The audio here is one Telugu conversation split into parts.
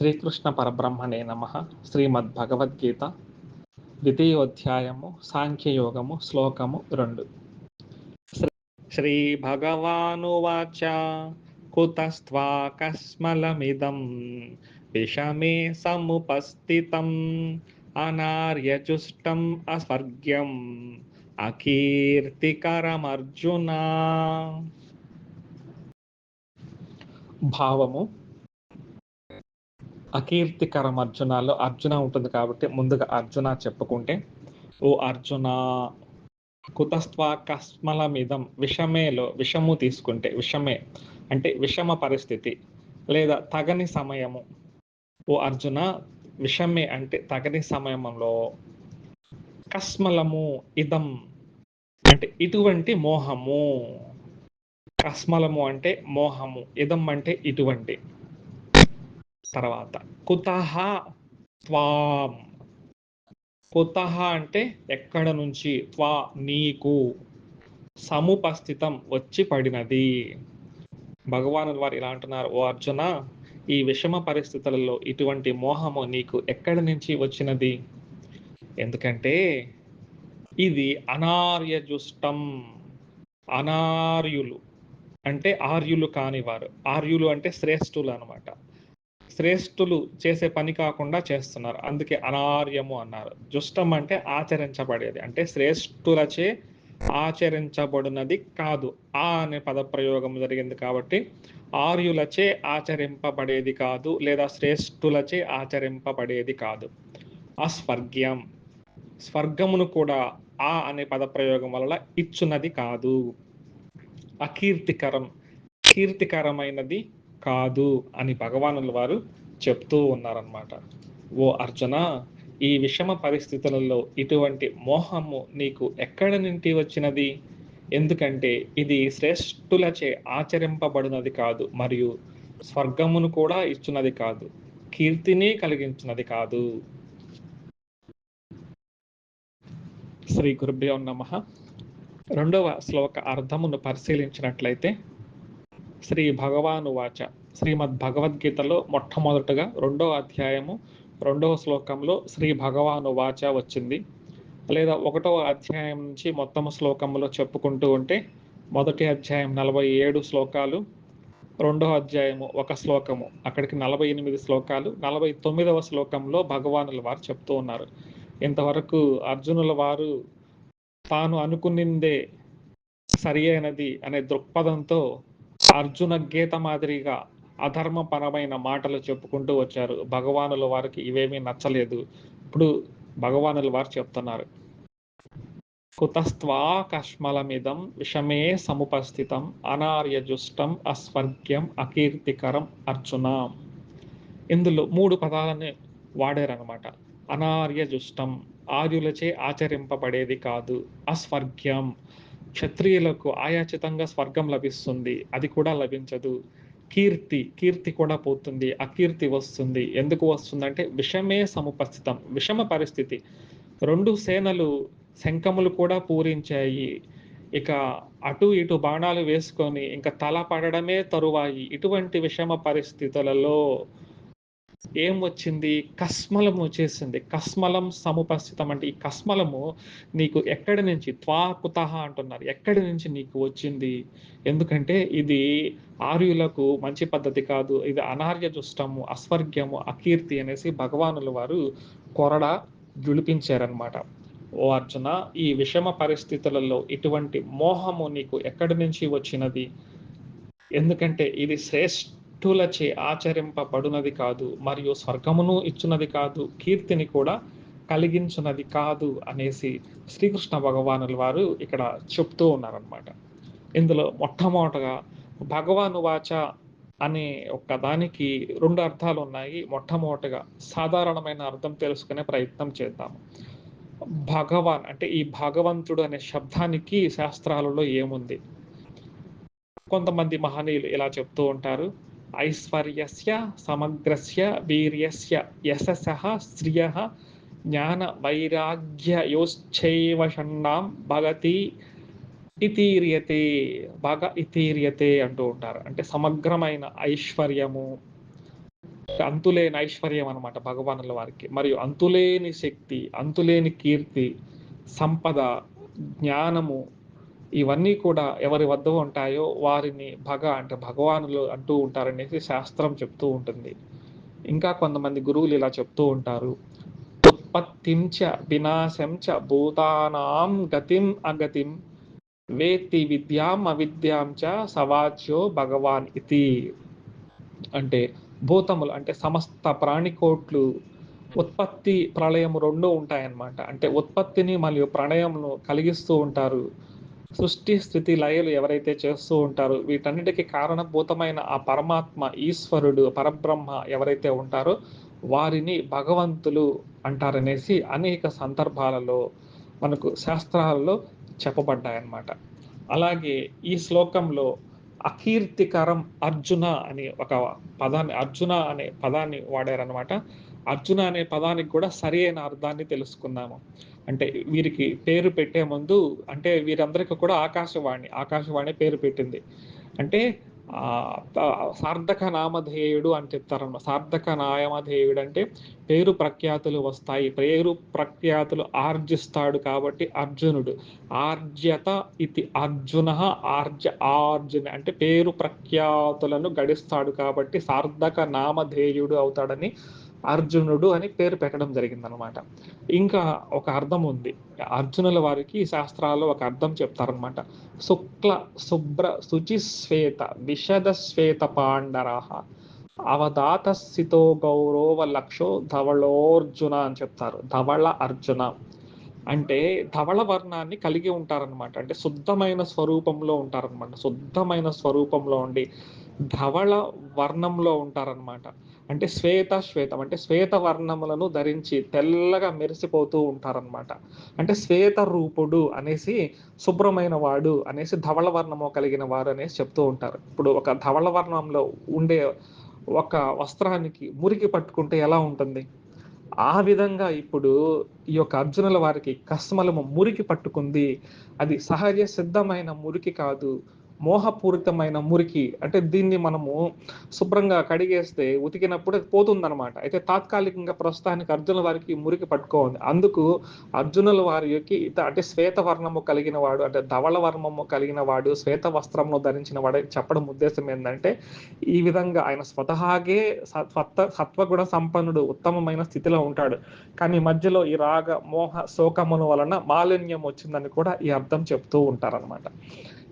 శ్రీకృష్ణ పరబ్రహ్మణే నమ. శ్రీమద్భగవద్గీత ద్వితీయోధ్యాయము సాంఖ్యయోగము శ్లోకము రెండు. శ్రీ భగవానువాచ కుతస్త్వా కస్మలమిదం. విషమే సముపస్థితం. అనార్యజుష్టం అస్వర్గ్యం. అకీర్తికరమర్జున. భావము అకీర్తికరం అర్జునాలో అర్జున ఉంటుంది కాబట్టి ముందుగా అర్జున చెప్పుకుంటే ఓ అర్జున కుతస్త్వ కస్మల మీదం విషమేలో విషము తీసుకుంటే విషమే అంటే విషమ పరిస్థితి లేదా తగని సమయము. ఓ అర్జున విషమే అంటే తగని సమయంలో కస్మలము ఇదం అంటే ఇటువంటి మోహము. కస్మలము అంటే మోహము ఇదం అంటే ఇటువంటి తర్వాత కుతహ త్వాం. కుతహ అంటే ఎక్కడ నుంచి? త్వా నీకు. సముపస్థితం వచ్చి పడినది. భగవాను వారు ఇలా అంటున్నారు ఓ అర్జున ఈ విషమ పరిస్థితులలో ఇటువంటి మోహము నీకు ఎక్కడి నుంచి వచ్చినది? ఎందుకంటే ఇది అనార్యజుష్టం. అనార్యులు అంటే ఆర్యులు కానివారు. ఆర్యులు అంటే శ్రేష్ఠులు అనమాట శ్రేష్ఠులు చేసే పని కాకుండా చేస్తున్నారు. అందుకే అనార్యము అన్నారు. జుష్టం అంటే ఆచరించబడేది. అంటే శ్రేష్ఠులచే ఆచరించబడినది కాదు. ఆ అనే పదప్రయోగం జరిగింది కాబట్టి ఆర్యులచే ఆచరింపబడేది కాదు లేదా శ్రేష్ఠులచే ఆచరింపబడేది కాదు. అస్వర్గ్యం. స్వర్గమును కూడా ఆ అనే పదప్రయోగం వల్ల ఇచ్చున్నది కాదు. అకీర్తికరం. కీర్తికరమైనది కాదు అని భగవానుల వారు చెప్తూ ఉన్నారన్నమాట. ఓ అర్జున ఈ విషమ పరిస్థితులలో ఇటువంటి మోహము నీకు ఎక్కడి నుండి వచ్చినది? ఎందుకంటే ఇది శ్రేష్ఠులచే ఆచరింపబడినది కాదు మరియు స్వర్గమును కూడా ఇచ్చినది కాదు కీర్తిని కలిగించినది కాదు. శ్రీ గురుభ్యో నమ. రెండవ శ్లోక అర్థమును పరిశీలించినట్లయితే శ్రీ భగవాను వాచ శ్రీమద్ భగవద్గీతలో మొట్టమొదటగా రెండవ అధ్యాయము రెండవ శ్లోకంలో శ్రీ భగవాను వాచ వచ్చింది. లేదా ఒకటవ అధ్యాయం నుంచి మొత్తం శ్లోకంలో చెప్పుకుంటూ ఉంటే మొదటి అధ్యాయం నలభై ఏడు శ్లోకాలు రెండవ అధ్యాయము ఒక శ్లోకము అక్కడికి నలభై ఎనిమిది శ్లోకాలు నలభై తొమ్మిదవ శ్లోకంలో భగవానుల వారు చెప్తూ ఉన్నారు. ఇంతవరకు అర్జునుల వారు తాను అనుకునిందే సరి అయినది అనే దృక్పథంతో అర్జున గీత మాదిరిగా అధర్మపరమైన మాటలు చెప్పుకుంటూ వచ్చారు. భగవానుల వారికి ఇవేమీ నచ్చలేదు. ఇప్పుడు భగవానుల వారు చెప్తున్నారు. కుతస్త్వా కష్మలమిదం విషమే సముపస్థితం అనార్యజుష్టం అస్వర్గ్యం అకీర్తికరం అర్జున. ఇందులో మూడు పదాలని వాడారనమాట అనార్యజుష్టం ఆర్యులచే ఆచరింపబడేది కాదు. అస్వర్గ్యం క్షత్రియులకు ఆయాచితంగా స్వర్గం లభిస్తుంది. అది కూడా లభించదు. కీర్తి కీర్తి కూడా పోతుంది. అకీర్తి వస్తుంది. ఎందుకు వస్తుందంటే విషమే సముపస్థితం విషమ పరిస్థితి. రెండు సేనలు శంఖములు కూడా పూరించాయి. ఇక అటు ఇటు బాణాలు వేసుకొని ఇంకా తల పడడమే తరువాయి. ఇటువంటి విషమ పరిస్థితులలో ఏం వచ్చింది కస్మలం వచ్చేసింది కస్మలం సముపస్థితం అంటే ఈ కస్మలము నీకు ఎక్కడి నుంచి త్వా కుతహ అంటున్నారు. ఎక్కడి నుంచి నీకు వచ్చింది? ఎందుకంటే ఇది ఆర్యులకు మంచి పద్ధతి కాదు. ఇది అనార్య దుష్టము అస్వర్గ్యము అకీర్తి అనేసి భగవానుల వారు కొరడ జులిపించారనమాట ఓ అర్జున ఈ విషమ పరిస్థితులలో ఇటువంటి మోహము నీకు ఎక్కడి నుంచి వచ్చినది? ఎందుకంటే ఇది శ్రేష్ఠ శ్రేష్ఠులచే ఆచరింపబడునది కాదు మరియు స్వర్గమును ఇచ్చున్నది కాదు కీర్తిని కూడా కలిగించున్నది కాదు అనేసి శ్రీకృష్ణ భగవానుల వారు ఇక్కడ చెప్తూ ఉన్నారనమాట ఇందులో మొట్టమొదటగా భగవాను వాచ అనే ఒక దానికి రెండు అర్థాలు ఉన్నాయి. మొట్టమొదటిగా సాధారణమైన అర్థం తెలుసుకునే ప్రయత్నం చేద్దాము భగవాన్ అంటే ఈ భగవంతుడు అనే శబ్దానికి శాస్త్రాలలో ఏముంది? కొంతమంది మహనీయులు ఇలా చెప్తూ ఉంటారు. ఐశ్వర్యస్య సమగ్రస్య వీర్యస్య యశస శ్రియ జ్ఞాన వైరాగ్యయోశ్చైవ షణ్ణాం భగతి ఇతీర్యతే బాగా ఇతీర్యతే అంటూ ఉంటారు. అంటే సమగ్రమైన ఐశ్వర్యము అంతులేని ఐశ్వర్యం అనమాట భగవానుల వారికి. మరియు అంతులేని శక్తి అంతులేని కీర్తి సంపద జ్ఞానము ఇవన్నీ కూడా ఎవరి వద్ద ఉంటాయో వారిని భగ అంటే భగవానులు అంటూ ఉంటారనేసి శాస్త్రం చెప్తూ ఉంటుంది. ఇంకా కొంతమంది గురువులు ఇలా చెప్తూ ఉంటారు. ఉత్పత్తించ వినాశంచ భూతానాం గతిం అగతిం వేత్తి విద్యాం అవిద్యాం చ సవాచ్యో భగవాన్ ఇది అంటే భూతములు అంటే సమస్త ప్రాణికోట్లు ఉత్పత్తి ప్రళయం రెండూ ఉంటాయన్నమాట. అంటే ఉత్పత్తిని మరియు ప్రణయమును కలిగిస్తూ ఉంటారు. సృష్టి స్థితి లయలు ఎవరైతే చేస్తూ ఉంటారో వీటన్నిటికీ కారణభూతమైన ఆ పరమాత్మ ఈశ్వరుడు పరబ్రహ్మ ఎవరైతే ఉంటారో వారిని భగవంతులు అంటారనేసి అనేక సందర్భాలలో మనకు శాస్త్రాలలో చెప్పబడ్డాయన్నమాట. అలాగే ఈ శ్లోకంలో అకీర్తికరం అర్జున అనే ఒక పదాన్ని అర్జున అనే పదాన్ని వాడారనమాట అర్జున అనే పదానికి కూడా సరి అయిన అర్థాన్ని తెలుసుకుందాము. అంటే వీరికి పేరు పెట్టే ముందు అంటే వీరందరికీ కూడా ఆకాశవాణి ఆకాశవాణి పేరు పెట్టింది. అంటే సార్థక నామధేయుడు అని చెప్తారన్నమాట. సార్థక నామధేయుడు అంటే పేరు ప్రఖ్యాతులు వస్తాయి. పేరు ప్రఖ్యాతులు ఆర్జిస్తాడు కాబట్టి అర్జునుడు. ఆర్జ్యత ఇది అర్జున ఆర్జ ఆర్జున అంటే పేరు ప్రఖ్యాతులను గడిస్తాడు కాబట్టి సార్థక నామధేయుడు అవుతాడని అర్జునుడు అని పేరు పెట్టడం జరిగిందనమాట ఇంకా ఒక అర్థం ఉంది. అర్జునుల వారికి శాస్త్రాల్లో ఒక అర్థం చెప్తారనమాట శుక్ల శుభ్ర శుచి శ్వేత విషద శ్వేత పాండరాహ అవధాత స్థితో గౌరవ లక్షో ధవళోర్జున అని చెప్తారు. ధవళ అర్జున. అంటే ధవళ వర్ణాన్ని కలిగి ఉంటారనమాట అంటే శుద్ధమైన స్వరూపంలో ఉంటారనమాట శుద్ధమైన స్వరూపంలో ఉండి ధవళ వర్ణంలో ఉంటారనమాట అంటే శ్వేత శ్వేతం. అంటే శ్వేత వర్ణములను ధరించి తెల్లగా మెరిసిపోతూ ఉంటారనమాట అంటే శ్వేత రూపుడు అనేసి శుభ్రమైన వాడు అనేసి ధవళ వర్ణము కలిగిన వారు అనేసి చెప్తూ ఉంటారు. ఇప్పుడు ఒక ధవళ వర్ణంలో ఉండే ఒక వస్త్రానికి మురికి పట్టుకుంటే ఎలా ఉంటుంది? ఆ విధంగా ఇప్పుడు ఈ యొక్క అర్జునుల వారికి కస్మలము మురికి పట్టుకుంది. అది సహజ సిద్ధమైన మురికి కాదు. మోహపూరితమైన మురికి అంటే దీన్ని మనము శుభ్రంగా కడిగేస్తే ఉతికినప్పుడు పోతుందన్నమాట. అయితే తాత్కాలికంగా ప్రస్తుతానికి అర్జునుల వారికి మురికి పట్టుకోండి అందుకు అర్జునుల వారికి అంటే శ్వేత వర్ణము కలిగిన వాడు అంటే ధవళ వర్ణము కలిగిన వాడు శ్వేత వస్త్రమును ధరించిన వాడు చెప్పడం ఉద్దేశం ఏంటంటే ఈ విధంగా ఆయన స్వతహాగే సత్వ సత్వగుణ సంపన్నుడు ఉత్తమమైన స్థితిలో ఉంటాడు. కానీ మధ్యలో ఈ రాగ మోహ శోకమును వలన మాలిన్యం వచ్చిందని కూడా ఈ అర్థం చెప్తూ ఉంటారనమాట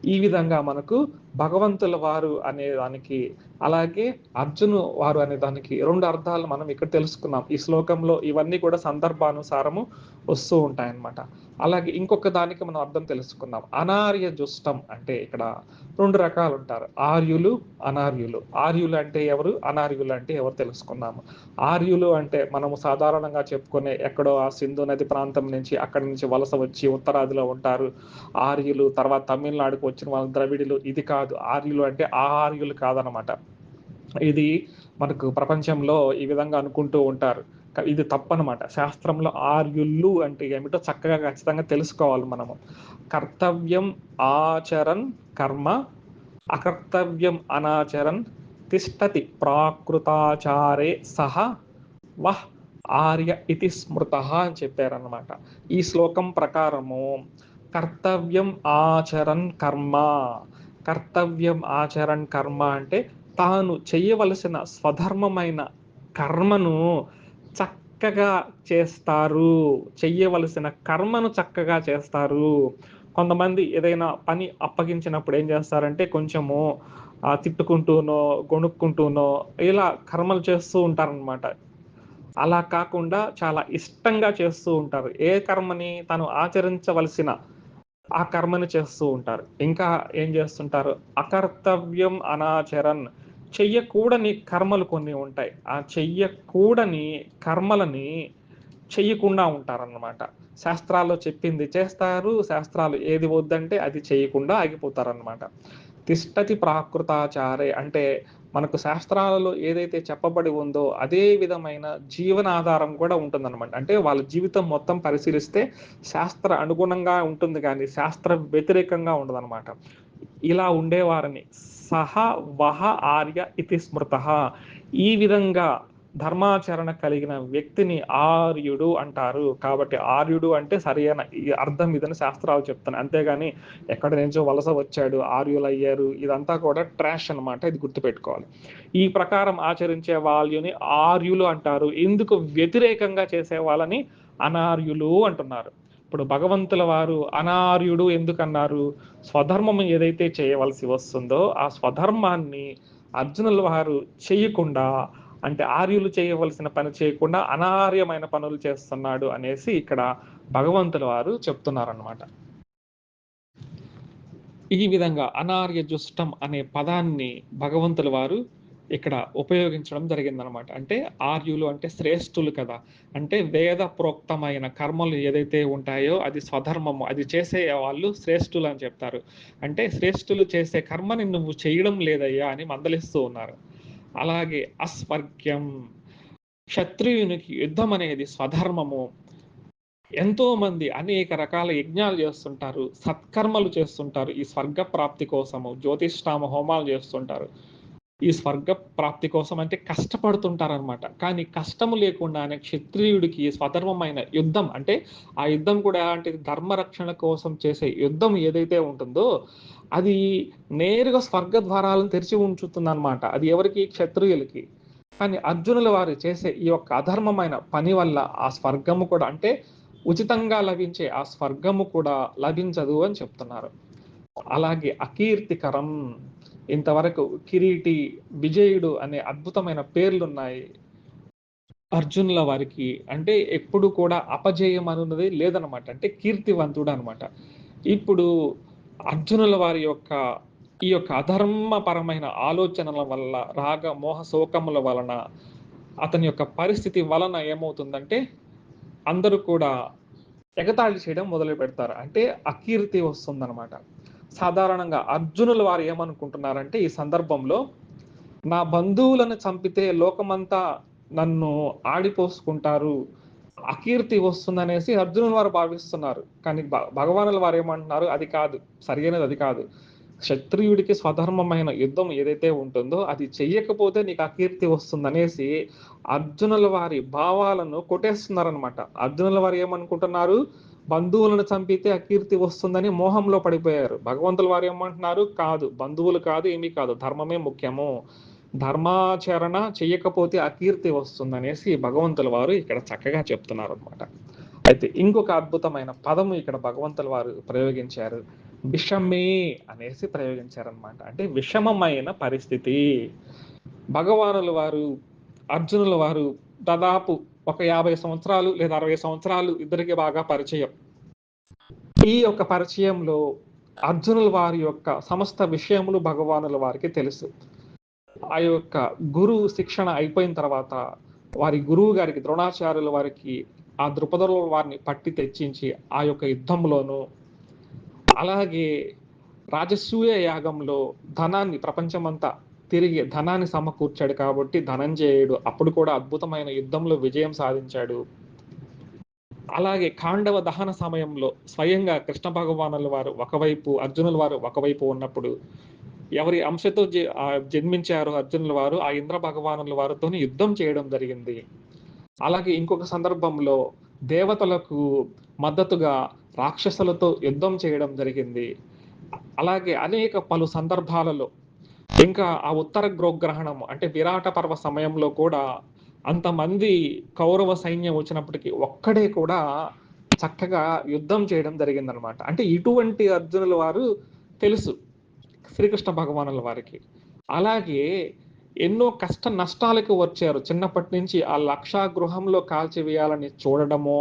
ఈ విధంగా మనకు భగవంతుల వారు అనే దానికి అలాగే అర్జును వారు అనే దానికి రెండు అర్థాలు మనం ఇక్కడ తెలుసుకున్నాం. ఈ శ్లోకంలో ఇవన్నీ కూడా సందర్భానుసారము వస్తూ ఉంటాయన్నమాట. అలాగే ఇంకొక దానికి మనం అర్థం తెలుసుకుందాం. అనార్య జుష్టం అంటే ఇక్కడ రెండు రకాలు ఉంటారు. ఆర్యులు అనార్యులు. ఆర్యులు అంటే ఎవరు? అనార్యులు అంటే ఎవరు తెలుసుకున్నాము ఆర్యులు అంటే మనము సాధారణంగా చెప్పుకునే ఎక్కడో ఆ సింధు నది ప్రాంతం నుంచి అక్కడి నుంచి వలస వచ్చి ఉత్తరాదిలో ఉంటారు. ఆర్యులు తర్వాత తమిళనాడుకు వచ్చిన వాళ్ళ ద్రవిడులు. ఇది కాదు. ఆర్యులు అంటే ఆ ఆర్యులు కాదనమాట. ఇది మనకు ప్రపంచంలో ఈ విధంగా అనుకుంటూ ఉంటారు. ఇది తప్పనమాట. శాస్త్రంలో ఆర్యుళ్ళు అంటే ఏమిటో చక్కగా ఖచ్చితంగా తెలుసుకోవాలి మనము. కర్తవ్యం ఆచరన్ కర్మ అకర్తవ్యం అనాచరన్ తిష్టతి ప్రాకృతాచారే సహ వహ్ ఆర్య ఇతి స్మృత అని చెప్పారనమాట ఈ శ్లోకం ప్రకారము కర్తవ్యం ఆచరన్ కర్మ. కర్తవ్యం ఆచరన్ కర్మ అంటే తాను చేయవలసిన స్వధర్మమైన కర్మను చక్కగా చేస్తారు. చెయ్యవలసిన కర్మను చక్కగా చేస్తారు. కొంతమంది ఏదైనా పని అప్పగించినప్పుడు ఏం చేస్తారంటే కొంచెము తిట్టుకుంటూనో గొణుక్కుంటూనో ఇలా కర్మలు చేస్తూ ఉంటారనమాట అలా కాకుండా చాలా ఇష్టంగా చేస్తూ ఉంటారు. ఏ కర్మని తను ఆచరించవలసిన ఆ కర్మని చేస్తూ ఉంటారు. ఇంకా ఏం చేస్తుంటారు? అకర్తవ్యం అనాచరన్ చెయ్యకూడని కర్మలు కొన్ని ఉంటాయి. ఆ చెయ్యకూడని కర్మలని చెయ్యకుండా ఉంటారన్నమాట. శాస్త్రాల్లో చెప్పింది చేస్తారు శాస్త్రాలు ఏది వద్దంటే అది చేయకుండా ఆగిపోతారన్నమాట. తిష్టతి ప్రాకృతాచారే అంటే మనకు శాస్త్రాలలో ఏదైతే చెప్పబడి ఉందో అదే విధమైన జీవనాధారం కూడా ఉంటుందన్నమాట. అంటే వాళ్ళ జీవితం మొత్తం పరిశీలిస్తే శాస్త్ర అనుగుణంగా ఉంటుంది కానీ శాస్త్ర వ్యతిరేకంగా ఉండదన్నమాట. ఇలా ఉండేవారిని సహ వహ ఆర్య ఇతి స్మృత. ఈ విధంగా ధర్మాచరణ కలిగిన వ్యక్తిని ఆర్యుడు అంటారు. కాబట్టి ఆర్యుడు అంటే సరైన ఈ అర్థం ఇదని శాస్త్రాలు చెప్తాను అంతేగాని ఎక్కడి నుంచో వలస వచ్చాడు ఆర్యులు అయ్యారు ఇదంతా కూడా ట్రాష్ అనమాట ఇది గుర్తుపెట్టుకోవాలి. ఈ ప్రకారం ఆచరించే వాళ్ళని ఆర్యులు అంటారు. ఇందుకు వ్యతిరేకంగా చేసే వాళ్ళని అనార్యులు అంటున్నారు. ఇప్పుడు భగవంతుల వారు అనార్యుడు ఎందుకన్నారు? స్వధర్మం ఏదైతే చేయవలసి వస్తుందో ఆ స్వధర్మాన్ని అర్జునుల వారు చేయకుండా అంటే ఆర్యులు చేయవలసిన పని చేయకుండా అనార్యమైన పనులు చేస్తున్నాడు అనేసి ఇక్కడ భగవంతుల వారు చెప్తున్నారన్నమాట. ఈ విధంగా అనార్య జుష్టం అనే పదాన్ని భగవంతుల వారు ఇక్కడ ఉపయోగించడం జరిగిందనమాట. అంటే ఆర్యులు అంటే శ్రేష్ఠులు కదా. అంటే వేద ప్రోక్తమైన కర్మలు ఏదైతే ఉంటాయో అది స్వధర్మము. అది చేసే వాళ్ళు శ్రేష్ఠులు అని చెప్తారు. అంటే శ్రేష్ఠులు చేసే కర్మని నువ్వు చేయడం లేదయ్యా అని మందలిస్తూ ఉన్నారు. అలాగే అస్వర్గ్యం. క్షత్రియునికి యుద్ధం అనేది స్వధర్మము. ఎంతో మంది అనేక రకాల యజ్ఞాలు చేస్తుంటారు. సత్కర్మలు చేస్తుంటారు. ఈ స్వర్గ ప్రాప్తి కోసము జ్యోతిష్నామ హోమాలు చేస్తుంటారు. ఈ స్వర్గ ప్రాప్తి కోసం అంటే కష్టపడుతుంటారనమాట కానీ కష్టము లేకుండానే క్షత్రియుడికి స్వధర్మమైన యుద్ధం అంటే ఆ యుద్ధం కూడా అంటే ధర్మరక్షణ కోసం చేసే యుద్ధం ఏదైతే ఉంటుందో అది నేరుగా స్వర్గ ద్వారాలను తెరిచి ఉంచుతుంది అనమాట అది ఎవరికి? క్షత్రియులకి. కానీ అర్జునుల వారు చేసే ఈ యొక్క అధర్మమైన పని వల్ల ఆ స్వర్గము కూడా అంటే ఉచితంగా లభించే ఆ స్వర్గము కూడా లభించదు అని చెప్తున్నారు. అలాగే అకీర్తికరం. ఇంతవరకు కిరీటి విజయుడు అనే అద్భుతమైన పేర్లు ఉన్నాయి అర్జునుల వారికి అంటే ఎప్పుడు కూడా అపజయం అనున్నది లేదనమాట అంటే కీర్తివంతుడు అనమాట ఇప్పుడు అర్జునుల వారి యొక్క ఈ యొక్క అధర్మపరమైన ఆలోచనల వల్ల రాగ మోహ శోకముల వలన అతని యొక్క పరిస్థితి వలన ఏమవుతుందంటే అందరూ కూడా ఎగతాళి చేయడం మొదలు పెడతారు అంటే అకీర్తి వస్తుందన్నమాట. సాధారణంగా అర్జునులు వారు ఏమనుకుంటున్నారంటే ఈ సందర్భంలో నా బంధువులను చంపితే లోకమంతా నన్ను ఆడిపోసుకుంటారు అకీర్తి వస్తుందనేసి అర్జునులు వారు భావిస్తున్నారు. కానీ భగవానుల వారు ఏమంటున్నారు అది కాదు సరైనది అది కాదు. క్షత్రియుడికి స్వధర్మమైన యుద్ధం ఏదైతే ఉంటుందో అది చెయ్యకపోతే నీకు అకీర్తి వస్తుందనేసి అర్జునుల వారి భావాలను కొట్టేస్తున్నారనమాట అర్జునుల వారు ఏమనుకుంటున్నారు బంధువులను చంపితే అకీర్తి వస్తుందని మోహంలో పడిపోయారు. భగవంతుల వారు ఏమంటున్నారు? కాదు బంధువులు కాదు ఏమీ కాదు. ధర్మమే ముఖ్యము. ధర్మాచరణ చేయకపోతే అకీర్తి వస్తుందనేసి భగవంతుల వారు ఇక్కడ చక్కగా చెప్తున్నారు అనమాట అయితే ఇంకొక అద్భుతమైన పదము ఇక్కడ భగవంతుల వారు ప్రయోగించారు. విషమే అనేసి ప్రయోగించారనమాట అంటే విషమమైన పరిస్థితి. భగవానుల వారు అర్జునుల వారు దాదాపు ఒక యాభై సంవత్సరాలు లేదా అరవై సంవత్సరాలు ఇద్దరికి బాగా పరిచయం. ఈ యొక్క పరిచయంలో అర్జునుల వారి యొక్క సమస్త విషయములు భగవానుల వారికి తెలుసు. ఆ యొక్క గురువు శిక్షణ అయిపోయిన తర్వాత వారి గురువు గారికి ద్రోణాచార్యుల వారికి ఆ ద్రుపదలో వారిని పట్టి తెచ్చించి ఆ యొక్క యుద్ధంలోనూ అలాగే రాజసూయ యాగంలో ధనాన్ని ప్రపంచమంతా తిరిగి ధనాన్ని సమకూర్చాడు కాబట్టి ధనంజయుడు అప్పుడు కూడా అద్భుతమైన యుద్ధంలో విజయం సాధించాడు. అలాగే కాండవ దహన సమయంలో స్వయంగా కృష్ణ భగవానుల వారు ఒకవైపు అర్జునుల వారు ఒకవైపు ఉన్నప్పుడు ఎవరి అంశతో జన్మించారు అర్జునుల వారు ఆ ఇంద్ర భగవానుల వారితో యుద్ధం చేయడం జరిగింది. అలాగే ఇంకొక సందర్భంలో దేవతలకు మద్దతుగా రాక్షసులతో యుద్ధం చేయడం జరిగింది. అలాగే అనేక పలు సందర్భాలలో ఇంకా ఆ ఉత్తర గ్రోగ్రహణం అంటే విరాట పర్వ సమయంలో కూడా అంతమంది కౌరవ సైన్యం వచ్చినప్పటికీ ఒక్కడే కూడా చక్కగా యుద్ధం చేయడం జరిగిందనమాట అంటే ఇటువంటి అర్జునుల వారు తెలుసు శ్రీకృష్ణ భగవానుల వారికి. అలాగే ఎన్నో కష్ట నష్టాలకు వచ్చారు. చిన్నప్పటి నుంచి ఆ లక్షా గృహంలో కాల్చివేయాలని చూడడమో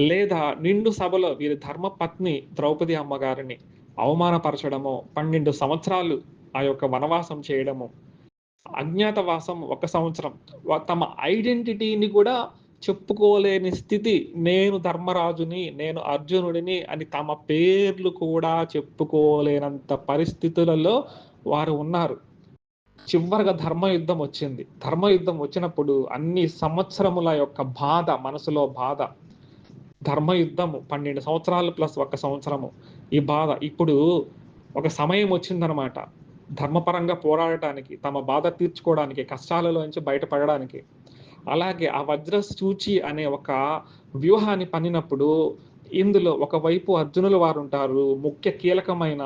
లేదా నిండు సభలో వీరి ధర్మపత్ని ద్రౌపది అమ్మగారిని అవమానపరచడమో పన్నెండు సంవత్సరాలు ఆ యొక్క వనవాసం చేయడము అజ్ఞాతవాసం ఒక సంవత్సరం. తమ ఐడెంటిటీని కూడా చెప్పుకోలేని స్థితి. నేను ధర్మరాజుని, నేను అర్జునుడిని అని తమ పేర్లు కూడా చెప్పుకోలేనంత పరిస్థితులలో వారు ఉన్నారు. చివరగా ధర్మయుద్ధం వచ్చింది. ధర్మయుద్ధం వచ్చినప్పుడు అన్ని సంవత్సరముల యొక్క బాధ, మనసులో బాధ. ధర్మయుద్ధము 12 సంవత్సరాలు ప్లస్ ఒక సంవత్సరము. ఈ బాధ. ఇప్పుడు ఒక సమయం వచ్చిందనమాట. ధర్మపరంగా పోరాడటానికి, తమ బాధ తీర్చుకోవడానికి, కష్టాలలోంచి బయటపడడానికి. అలాగే ఆ వజ్ర సూచి అనే ఒక వ్యూహాన్ని పన్నినప్పుడు ఇందులో ఒకవైపు అర్జునుల వారుంటారు. ముఖ్య కీలకమైన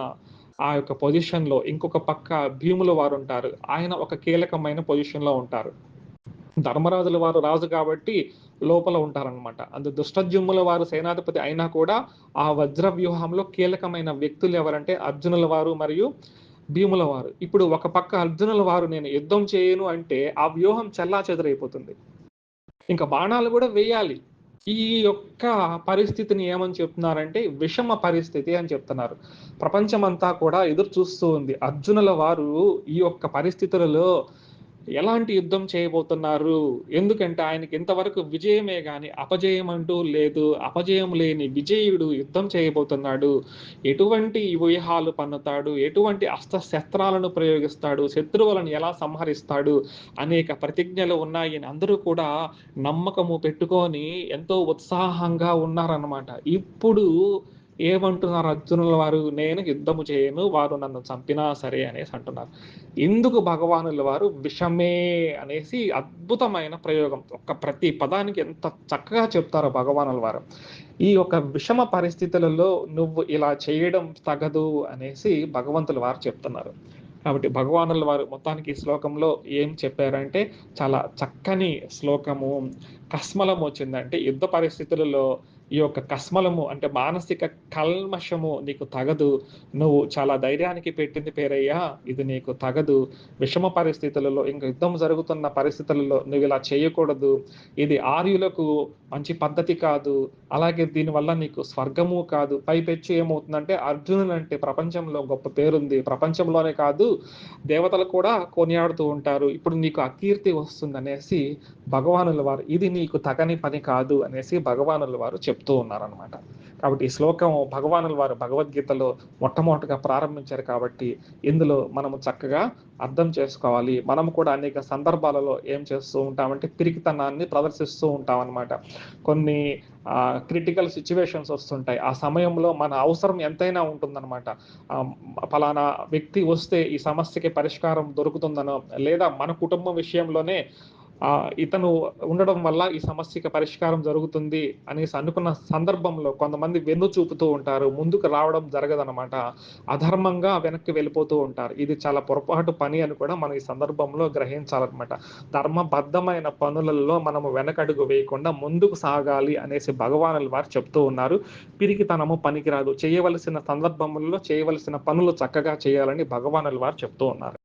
ఆ యొక్క పొజిషన్‌లో. ఇంకొక పక్క భీముల వారుంటారు. ఆయన ఒక కీలకమైన పొజిషన్‌లో ఉంటారు. ధర్మరాజుల వారు రాజు కాబట్టి లోపల ఉంటారనమాట. అందు దుష్టజుమ్ముల వారు సేనాధిపతి అయినా కూడా ఆ వజ్ర వ్యూహంలో కీలకమైన వ్యక్తులు ఎవరంటే అర్జునుల వారు మరియు భీముల వారు. ఇప్పుడు ఒక పక్క అర్జునుల వారు నేను యుద్ధం చేయను అంటే ఆ వ్యూహం చెల్లాచెదరైపోతుంది. ఇంకా బాణాలు కూడా వేయాలి. ఈ యొక్క పరిస్థితిని ఏమని చెప్తున్నారంటే విషమ పరిస్థితి అని చెప్తున్నారు. ప్రపంచమంతా కూడా ఎదురు చూస్తూ ఉంది. అర్జునుల వారు ఈ యొక్క పరిస్థితులలో ఎలాంటి యుద్ధం చేయబోతున్నారు? ఎందుకంటే ఆయనకి ఇంతవరకు విజయమే గాని అపజయం అంటూ లేదు. అపజయం లేని విజయుడు యుద్ధం చేయబోతున్నాడు. ఎటువంటి వ్యూహాలు పన్నుతాడు? ఎటువంటి అస్త్రశస్త్రాలను ప్రయోగిస్తాడు? శత్రువులను ఎలా సంహరిస్తాడు? అనేక ప్రతిజ్ఞలు ఉన్నాయని అందరూ కూడా నమ్మకము పెట్టుకొని ఎంతో ఉత్సాహంగా ఉన్నారన్నమాట. ఇప్పుడు ఏమంటున్నారు అర్జునుల వారు? నేను యుద్ధము చేయను. వారు నన్ను చంపినా సరే అనేసి అంటున్నారు. ఇందుకు భగవానుల వారు విషమే అనేసి అద్భుతమైన ప్రయోగం. ఒక ప్రతి పదానికి ఎంత చక్కగా చెప్తారో భగవానుల వారు. ఈ యొక్క విషమ పరిస్థితులలో నువ్వు ఇలా చేయడం తగదు అనేసి భగవంతుల వారు చెప్తున్నారు. కాబట్టి భగవానుల వారు మొత్తానికి ఈ శ్లోకంలో ఏం చెప్పారంటే చాలా చక్కని శ్లోకము. కస్మలం వచ్చిందంటే యుద్ధ పరిస్థితులలో ఈ యొక్క కస్మలము అంటే మానసిక కల్మషము నీకు తగదు. నువ్వు చాలా ధైర్యానికి పెట్టింది పేరయ్యా. ఇది నీకు తగదు. విషమ పరిస్థితులలో ఇంక యుద్ధం జరుగుతున్న పరిస్థితులలో నువ్వు ఇలా చేయకూడదు. ఇది ఆర్యులకు మంచి పద్ధతి కాదు. అలాగే దీనివల్ల నీకు స్వర్గము కాదు. పైపెచ్చు ఏమవుతుందంటే అర్జునుడంటే ప్రపంచంలో గొప్ప పేరుంది. ప్రపంచంలోనే కాదు దేవతలు కూడా కొనియాడుతూ ఉంటారు. ఇప్పుడు నీకు అకీర్తి వస్తుందనేసి భగవానుల వారు ఇది నీకు తగని పని కాదు అనేసి భగవానుల వారు చెప్తూ ఉన్నారనమాట. కాబట్టి ఈ శ్లోకం భగవానుల వారు భగవద్గీతలో మొట్టమొదటిగా ప్రారంభించారు కాబట్టి ఇందులో మనము చక్కగా అర్థం చేసుకోవాలి. మనం కూడా అనేక సందర్భాలలో ఏం చేస్తూ ఉంటామంటే పిరికితనాన్ని ప్రదర్శిస్తూ ఉంటామనమాట. కొన్ని క్రిటికల్ సిచ్యువేషన్స్ వస్తుంటాయి. ఆ సమయంలో మన అవసరం ఎంతైనా ఉంటుందనమాట. ఫలానా వ్యక్తి వస్తే ఈ సమస్యకి పరిష్కారం దొరుకుతుందనో లేదా మన కుటుంబం విషయంలోనే ఇతను ఉండడం వల్ల ఈ సమస్యకి పరిష్కారం జరుగుతుంది అనేసి అనుకున్న సందర్భంలో కొంతమంది వెన్ను చూపుతూ ఉంటారు. ముందుకు రావడం జరగదనమాట. అధర్మంగా వెనక్కి వెళ్ళిపోతూ ఉంటారు. ఇది చాలా పొరపాటు పని అని కూడా మనం ఈ సందర్భంలో గ్రహించాలన్నమాట ధర్మబద్ధమైన పనులలో మనము వెనకడుగు వేయకుండా ముందుకు సాగాలి అనేసి భగవానుల వారు చెప్తూ ఉన్నారు. పిరికితనము పనికిరాదు. చేయవలసిన సందర్భములలో చేయవలసిన పనులు చక్కగా చేయాలని భగవానుల వారు చెప్తూ ఉన్నారు.